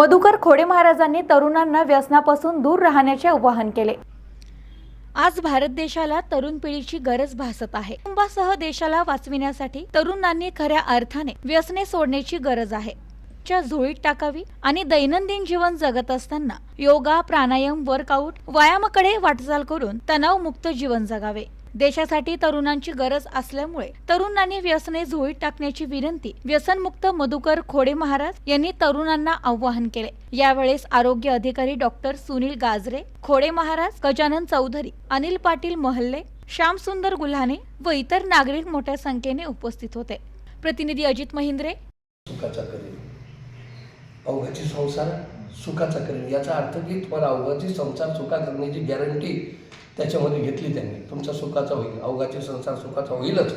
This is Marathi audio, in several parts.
मधुकर खोडे महाराजांनी तरुणांना व्यसनापासून दूर राहण्याचे आवाहन केले. आज भारत देशाला तरुण पिढीची गरज भासत आहे. कुटुंबासह देशाला वाचविण्यासाठी तरुणांनी खऱ्या अर्थाने व्यसने सोडण्याची गरज आहे. च्या झोळीत टाकावी आणि दैनंदिन जीवन जगत असताना योगा प्राणायाम वर्कआउट व्यायामाकडे वाटचाल करून तणावमुक्त जीवन जगावे. देशासाठी तरुणांची गरज असल्यामुळे तरुणांनी व्यसने झोळीत टाकण्याची विनंती व्यसनमुक्त मधुकर खोडे महाराज यांनी तरुणांना आवाहन केले. यावेळेस आरोग्य अधिकारी डॉक्टर सुनील गाजरे खोडे महाराज गजानन चौधरी अनिल पाटील महल्ले श्यामसुंदर गुल्हाने व इतर नागरिक मोठ्या संख्येने उपस्थित होते. प्रतिनिधी अजित महिंद्रे. सुखाचा अवघाची संसार सुखाचा करेल याचा अर्थ की तुम्हाला अवघाची संसार सुखा करण्याची गॅरंटी त्याच्यामध्ये घेतली त्यांनी. तुमचा सुखाचा होईल अवघाचे संसार सुखाचा होईलच.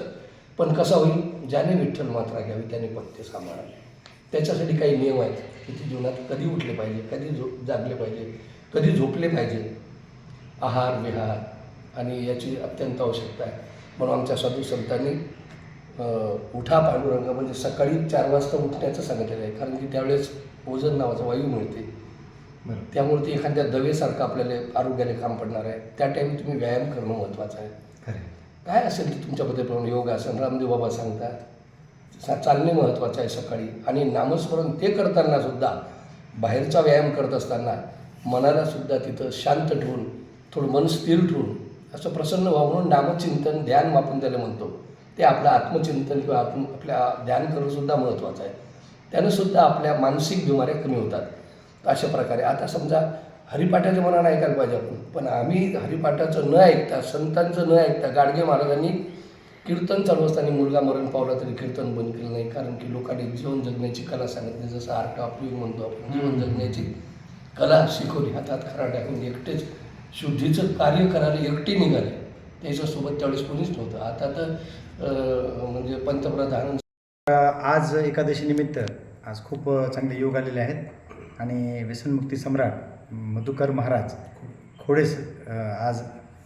पण कसा होईल? ज्याने विठ्ठल मात्रा घ्यावी त्याने पत्य सांभाळावे. त्याच्यासाठी काही नियम आहेत की ते जीवनात कधी उठले पाहिजे कधी झो जागले पाहिजे कधी झोपले पाहिजे. आहार विहार आणि याची अत्यंत आवश्यकता आहे. म्हणून आमच्या साधू संतांनी उठा पांडुरंग म्हणजे सकाळी चार वाजता उठण्याचं सांगितलेलं आहे. कारण की त्यावेळेस ओझन नावाचं वायू मिळते. त्यामुळे ते एखाद्या दवेसारखं आपल्याला आरोग्याने काम पडणार आहे. त्या टाईमी तुम्ही व्यायाम करणं महत्त्वाचं आहे. काय असेल ते तुमच्या पद्धतीप्रमाणे योगासन? रामदेव बाबा सांगतात चालणे महत्त्वाचं आहे सकाळी. आणि नामस्मरण ते करताना सुद्धा बाहेरचा व्यायाम करत असताना मनाला सुद्धा तिथं शांत ठेवून थोडं मन स्थिर ठेवून असं प्रसन्न व्हावं म्हणून नामचिंतन ध्यान आपण त्याला म्हणतो. ते आपलं आत्मचिंतन किंवा आपण आपल्या ध्यान करणं सुद्धा महत्त्वाचं आहे. त्यानं सुद्धा आपल्या मानसिक बिमाऱ्या कमी होतात. अशा प्रकारे. आता समजा हरिपाठाच्या मनानं ऐकायला पाहिजे आपण. पण आम्ही हरिपाठाचं न ऐकता संतांचं न ऐकता गाडगे महाराजांनी कीर्तन चालू असताना मुलगा मरण पावला तरी कीर्तन बंद केलं नाही. कारण की लोकांनी जीवन जगण्याची कला सांगितली. जसं आर्ट ऑफ लिव्ह म्हणतो आपण. जीवन जगण्याची कला शिकवली. हातात खरा टाकून एकटेच शुद्धीचं कार्य करायला एकटे निघाले. त्याच्यासोबत त्यावेळेस कोणीच नव्हतं. आता तर म्हणजे पंतप्रधान आज एकादशी निमित्त आज खूप चांगले योग आलेले आहेत. आणि व्यसनमुक्ती सम्राट मधुकर महाराज खोडेस आज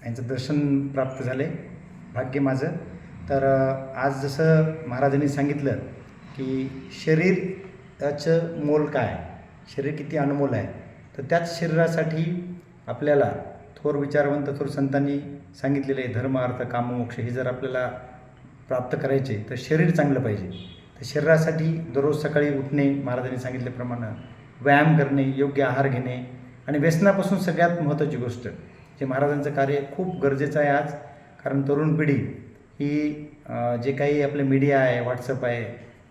यांचं दर्शन प्राप्त झाले. भाग्य माझं. तर आज जसं महाराजांनी सांगितलं की शरीराचं मोल काय? शरीर किती अनमोल आहे? तर त्याच शरीरासाठी आपल्याला थोर विचारवंत थोर संतांनी सांगितलेले आहे धर्म अर्थ काममोक्ष हे जर आपल्याला प्राप्त करायचे तर शरीर चांगलं पाहिजे. तर शरीरासाठी दररोज सकाळी उठणे महाराजांनी सांगितल्याप्रमाणे व्यायाम करणे योग्य आहार घेणे आणि व्यसनापासून सगळ्यात महत्त्वाची गोष्ट जे महाराजांचं कार्य खूप गरजेचं आहे आज. कारण तरुण पिढी ही जे काही आपले मीडिया आहे व्हॉट्सअप आहे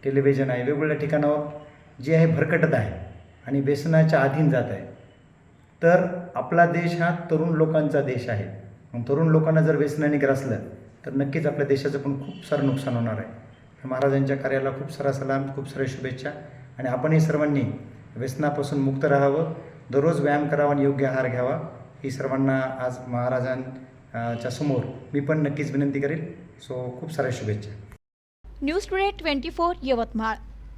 टेलिव्हिजन आहे वेगवेगळ्या ठिकाणावर जे आहे भरकटत आहे आणि व्यसनाच्या अधीन जात आहे. तर आपला देश हा तरुण लोकांचा देश आहे. मग तरुण लोकांना जर व्यसनाने ग्रासलं तर नक्कीच आपल्या देशाचं पण खूप सारं नुकसान होणार आहे. महाराजांच्या कार्याला खूप सारा सलाम खूप साऱ्या शुभेच्छा आणि आपणही सर्वांनी व्यसनापासून मुक्त राहावं. दररोज व्यायाम करावा आणि योग्य आहार घ्यावा. ही सर्वांना आज महाराजांच्या समोर मी पण नक्कीच विनंती करेल. सो खूप साऱ्या शुभेच्छा. News today twenty four Yavatmal.